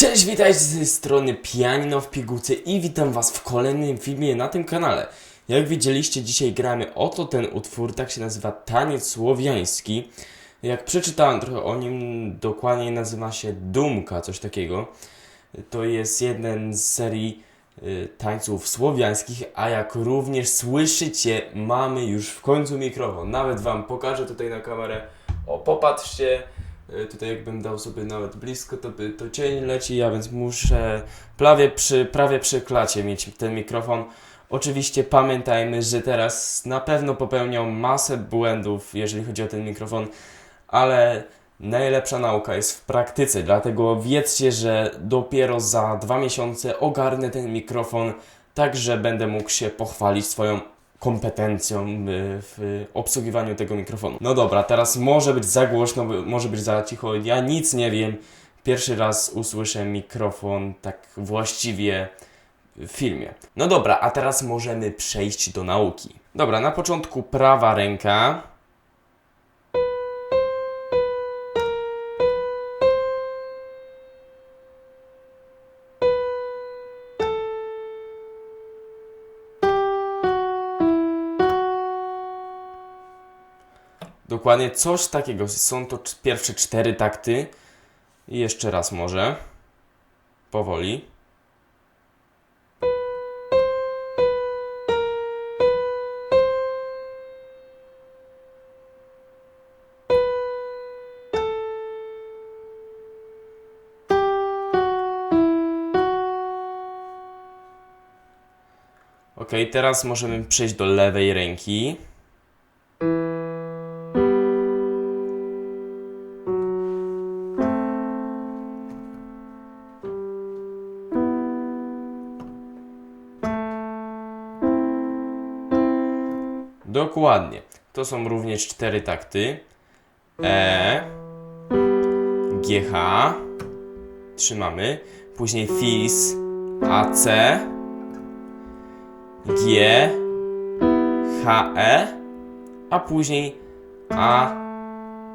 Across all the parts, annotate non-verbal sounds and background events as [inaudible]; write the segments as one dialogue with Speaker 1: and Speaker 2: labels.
Speaker 1: Cześć, witajcie z tej strony Pianino w Pigułce i witam was w kolejnym filmie na tym kanale. Jak widzieliście, dzisiaj gramy oto ten utwór, tak się nazywa Taniec Słowiański. Jak przeczytałem trochę o nim, dokładnie nazywa się Dumka, coś takiego. To jest jeden z serii y, tańców słowiańskich, a jak również słyszycie, mamy już w końcu mikrofon. Nawet wam pokażę tutaj na kamerę. O, popatrzcie. Y, Tutaj jakbym dał sobie nawet blisko, to by to cień leci, a więc muszę prawie przy, prawie przy klacie mieć ten mikrofon. Oczywiście pamiętajmy, że teraz na pewno popełnią masę błędów, jeżeli chodzi o ten mikrofon, ale najlepsza nauka jest w praktyce, dlatego wiedzcie, że dopiero za dwa miesiące ogarnę ten mikrofon, tak że będę mógł się pochwalić swoją kompetencją y, w obsługiwaniu tego mikrofonu. No dobra, teraz może być za głośno, może być za cicho, ja nic nie wiem. Pierwszy raz usłyszę mikrofon tak właściwie w filmie. No dobra, a teraz możemy przejść do nauki. Dobra, na początku prawa ręka. Dokładnie coś takiego. Są to pierwsze cztery takty. I jeszcze raz może. Powoli. Ok, teraz możemy przejść do lewej ręki. Dokładnie. To są również cztery takty. E, GH, trzymamy. Później FIS, AC, G, HE, a później A,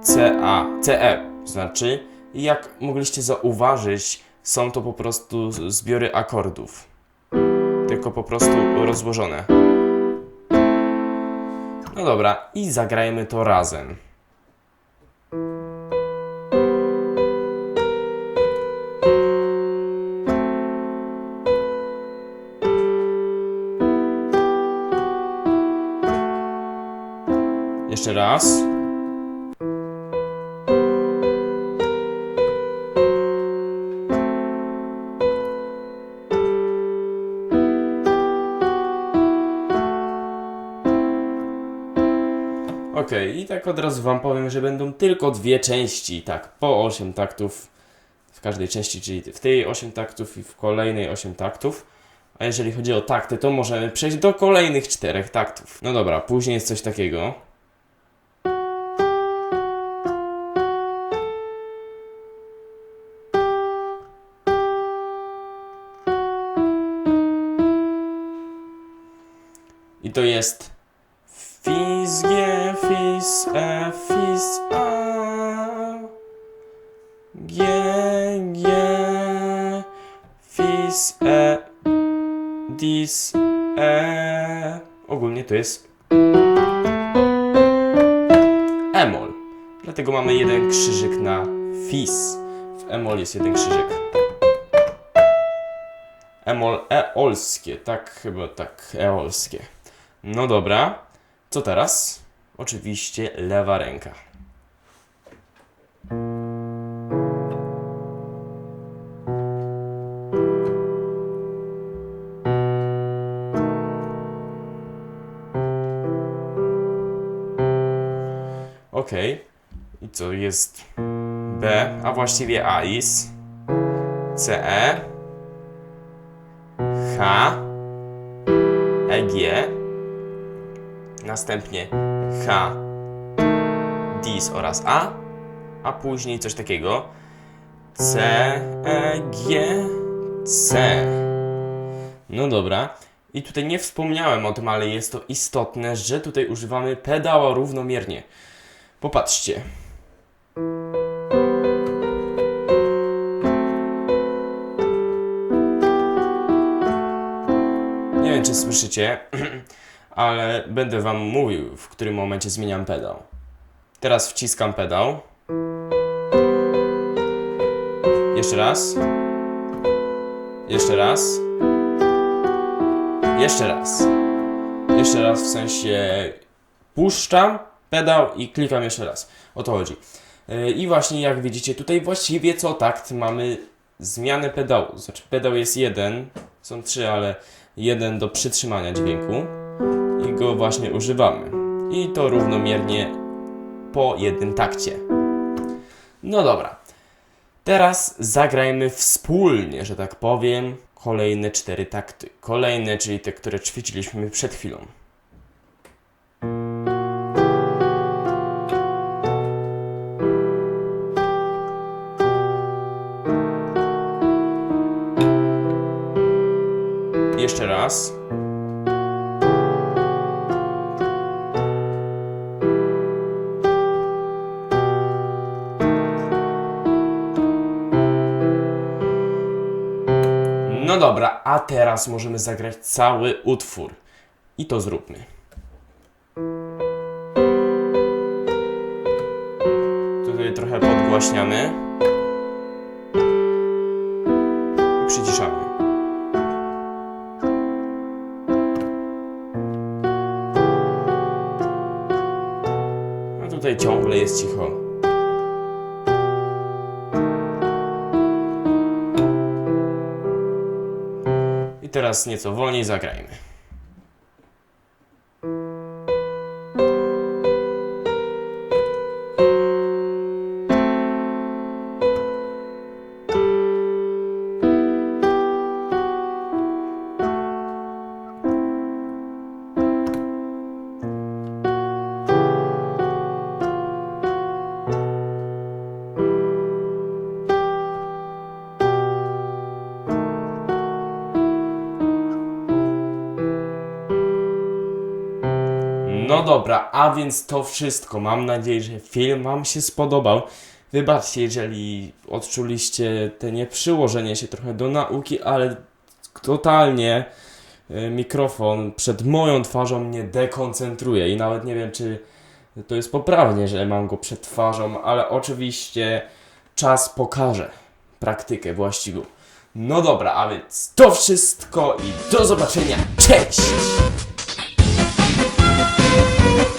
Speaker 1: CA, CE. Znaczy, jak mogliście zauważyć, są to po prostu zbiory akordów. Tylko po prostu rozłożone. No dobra, i zagrajmy to razem. Jeszcze raz. Okej, i tak od razu Wam powiem, że będą tylko dwie części, tak, po 8 taktów w każdej części, czyli w tej 8 taktów i w kolejnej 8 taktów. A jeżeli chodzi o takty, to możemy przejść do kolejnych czterech taktów. No dobra, później jest coś takiego. I to jest Fis, G, Fis, E, Fis, A. G, G, Fis, E, Dis, E. Ogólnie to jest Emol. Dlatego mamy jeden krzyżyk na Fis. W Emol jest jeden krzyżyk. Emol eolskie, tak chyba tak, eolskie. No dobra, co teraz? Oczywiście lewa ręka. Ok. I co jest B, a właściwie AIS, CE, H, EG, następnie H, Dis oraz A, a później coś takiego C, E, G, C. No dobra. I tutaj nie wspomniałem o tym, ale jest to istotne, że tutaj używamy pedała równomiernie. Popatrzcie. Nie wiem, czy słyszycie. [clears throat] ale będę wam mówił, w którym momencie zmieniam pedał. Teraz wciskam pedał. Jeszcze raz. Jeszcze raz. Jeszcze raz. Jeszcze raz w sensie puszczam pedał i klikam jeszcze raz. O to chodzi. Yy, I właśnie jak widzicie tutaj właściwie co takt mamy zmianę pedału. Znaczy pedał jest jeden, są trzy, ale jeden do przytrzymania dźwięku i go właśnie używamy. I to równomiernie po jednym takcie. No dobra. Teraz zagrajmy wspólnie, że tak powiem, kolejne cztery takty. Kolejne, czyli te, które ćwiczyliśmy przed chwilą. No dobra, a teraz możemy zagrać cały utwór. I to zróbmy. Tutaj trochę podgłaśniamy. I przyciszamy. A tutaj ciągle jest cicho. Teraz nieco wolniej zagrajmy. Dobra, a więc to wszystko. Mam nadzieję, że film Wam się spodobał. Wybaczcie, jeżeli odczuliście te nieprzyłożenie się trochę do nauki, ale totalnie y, mikrofon przed moją twarzą mnie dekoncentruje i nawet nie wiem, czy to jest poprawnie, że mam go przed twarzą, ale oczywiście czas pokaże praktykę właściwą. No dobra, a więc to wszystko i do zobaczenia. Cześć! Thank you.